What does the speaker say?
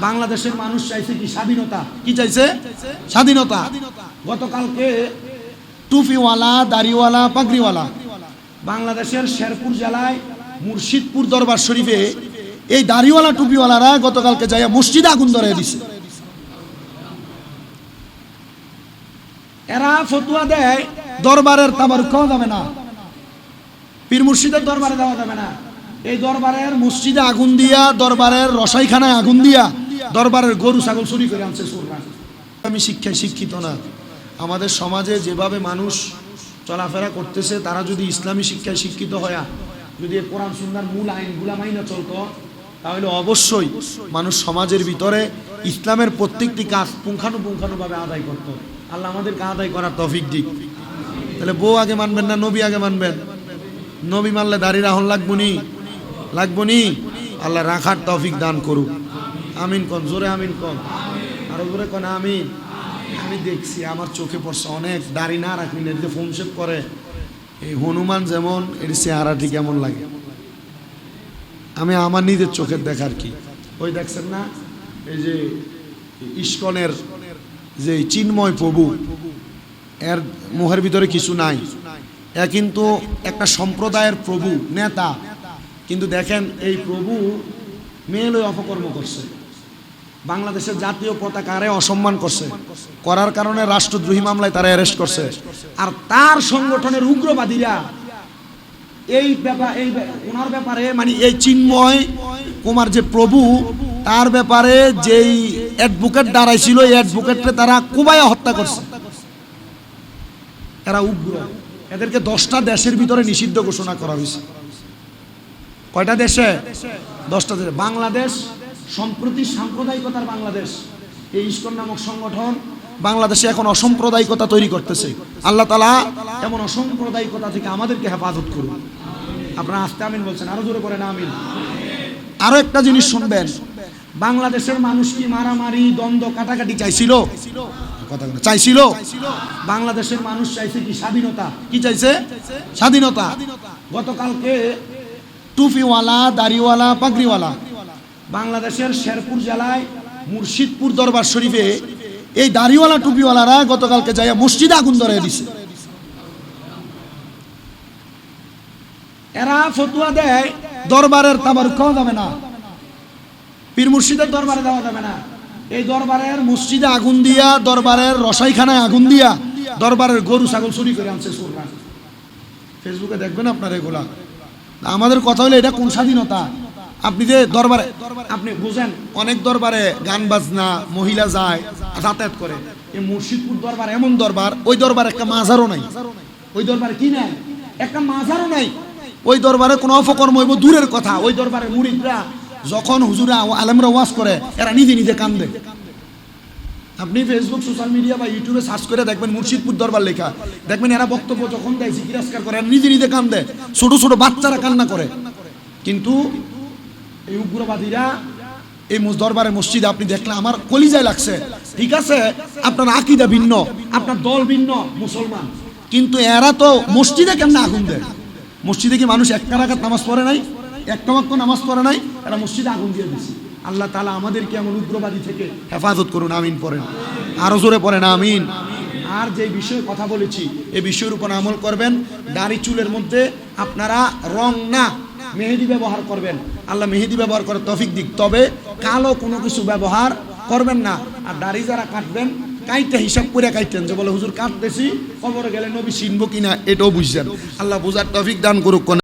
বাংলাদেশের মানুষ চাইছে কি স্বাধীনতা? কি চাইছে? স্বাধীনতা। গতকালকে টুপিওয়ালা দাড়িওয়ালা পাগড়িওয়ালা বাংলাদেশের শেরপুর জেলায় মুর্শিদপুর দরবার শরীফে এই দাড়িওয়ালা টুপিওয়ালারা গতকালকে যাইয়া মসজিদে আগুন ধরে দিছে। এরা ফতুয়া দেয় দরবারের তাবার খাওয়া যাবে না। পীর মুর্শিদের দরবারে দেওয়া যাবে না। এই দরবারের মসজিদে আগুন দিয়া দরবারের রসাইখানায় আগুন দিয়া দরবারের গরু, ছাগল চুরি করে আনছে আমি শিক্ষায় শিক্ষিত না। আমাদের সমাজে যেভাবে মানুষ চলাফেরা করতেছে, তারা যদি ইসলামী শিক্ষায় শিক্ষিত হয়া, যদি কোরআন, সুন্নার মূল আইনগুলা মাইনা চলতো, তাহলে অবশ্যই মানুষ সমাজের ভিতরে ইসলামের প্রত্যেকটি কাজ পুঙ্খানুপুঙ্খানুভাবে আদায় করত। আল্লাহ আমাদেরকে আদায় করার তফিক দিক। তাহলে বউ আগে মানবেন না নবী আগে মানবেন? নবী মানলে দাঁড়িয়ে রাহন লাগবো নি? লাগবো নি? আল্লাহ রাখার তৌফিক দান করুক। আমিন কন জোরে আমিন কন আরও জোরে কন, আমিন। আমি দেখছি আমার চোখে পড়ছে অনেক দাড়ি না রাখি ফোন সেভ করে। এই হনুমান যেমন, এর চেহারাটি কেমন লাগে? আমি আমার নিজের চোখের দেখার কি? ওই দেখছেন না? এই যে ইস্কনের যে চিন্ময় প্রভু, এর মুখের ভিতরে কিছু নাই। এ কিন্তু একটা সম্প্রদায়ের প্রভু, নেতা। কিন্তু দেখেন, এই প্রভু মেয়ে অপকর্ম করছে। বাংলাদেশের জাতীয় পতাকারে অসম্মান করছে। করার কারণে রাষ্ট্রদ্রোহী মামলায় তারা অ্যারেস্ট করছে। আর তার সংগঠনের উগ্রবাদীরা এই ব্যাপার এই ওনার ব্যাপারে মানে এই চিন্ময় কুমার যে প্রভু, তার ব্যাপারে যেই অ্যাডভোকেট দাঁড়াইছিল, এই অ্যাডভোকেটকে তারা কুবাইয়া হত্যা করছে। এরা উগ্র। এদেরকে দশটা দেশের ভিতরে নিষিদ্ধ ঘোষণা করা হয়েছে। কয়টা দেশে? দশটা দেশে। বাংলাদেশ সম্প্রতি সাম্প্রদায়িকতার বাংলাদেশ, এই ইস্কন নামক সংগঠন বাংলাদেশে এখন অসাম্প্রদায়িকতা তৈরি করতেছে। আল্লাহ তালা এমন অসাম্প্রদায়িকতা থেকে আমাদেরকে হেফাজত করুন। আপনারা আস্তে আমিন বলছেন, আরও জোরে করেন আমিন। আরও একটা জিনিস শুনবেন, বাংলাদেশের মানুষ কি মারামারি, দ্বন্দ্ব, কাটাকাটি চাইছিল? কথা চাইছিল? বাংলাদেশের মানুষ চাইছে কি স্বাধীনতা? কি চাইছে? স্বাধীনতা। গতকালকে টুপিওয়ালা, দাড়িওয়ালা, পাগড়িওয়ালা বাংলাদেশের শেরপুর জেলায় মুর্শিদপুর দরবার শরীফে এই দাড়িওয়ালা, টুপিওয়ালারা গতকালকে যাইয়া মসজিদে আগুন ধরে দিছে। এরা ফতুয়া দেয়, দরবারের তাবার খাওয়া যাবে না। পীর মুর্শিদের দরবারে দেওয়া যাবে না। এই দরবারের মসজিদে আগুন দিয়া, দরবারের রসাইখানায় আগুন দিয়া, দরবারের গরু, ছাগল চুরি করে আনছে ফেসবুকে দেখবেন আপনার এগুলা। আমাদের কথা হলো, এটা কোন স্বাধীনতা? আপনি যে দরবারে আপনি বুঝেন অনেক দরবারে গান বাজনা মহিলা যায় যাতায়াত করে। এই মুর্শিদপুর দরবার এমন দরবার ওই দরবার একটা মাজারও নাই। ওই দরবারে কি নাই? একটা মাজারও নাই। ওই দরবারে কোনো অপকর্ম হইব দূরের কথা। ওই দরবারে মুরিদরা যখন হুজুরা আলেমরা ওয়াজ করে এরা নিজে নিজে কান্দে। আপনি ফেসবুক সোশ্যাল মিডিয়া বা ইউটিউবে সার্চ করে দেখবেন মুর্শিদপুর দরবার লেখা। দেখবেন এরা বক্তব্য যখন দেয় জিজ্ঞাসকার করে এরা নিজে নিজে কান্দে। ছোট ছোট বাচ্চারা কান্না করে। কিন্তু এই উগ্রবাদীরা, এই দরবারে মসজিদে আপনি দেখলে আমার কলিজায় লাগছে। ঠিক আছে? আপনার আকিদা ভিন্ন, আপনার দল ভিন্ন, মুসলমান। কিন্তু এরা তো মসজিদে কেমন আগুন দেয়? মসজিদে কি মানুষ একটা রাখাত নামাজ পড়ে নাই? একটা বাক্য নামাজ পড়ে নাই? এরা মসজিদে আগুন দিয়ে দিচ্ছে আল্লাহ তালা আমাদেরকে এমন উগ্রবাদী থেকে হেফাজত করুন, আমিন পড়েন। আরও জোরে পড়েন, আমিন। আর যে বিষয়ে কথা বলেছি এই বিষয়ের উপর আমল করবেন। দাড়ি চুলের মধ্যে আপনারা রং না মেহেদি ব্যবহার করবেন। আল্লাহ মেহেদি ব্যবহার করে তফিক দিক। তবে কালো কোনো কিছু ব্যবহার করবেন না। আর দাড়ি যারা কাটবেন কাইতে হিসাব করে কাইতেন যে বলে, হুজুর, কাটতেছি, কবরে গেলে নবী চিনবো কিনা? এটাও বুঝছেন। আল্লাহ বুঝার তফিক দান করুক।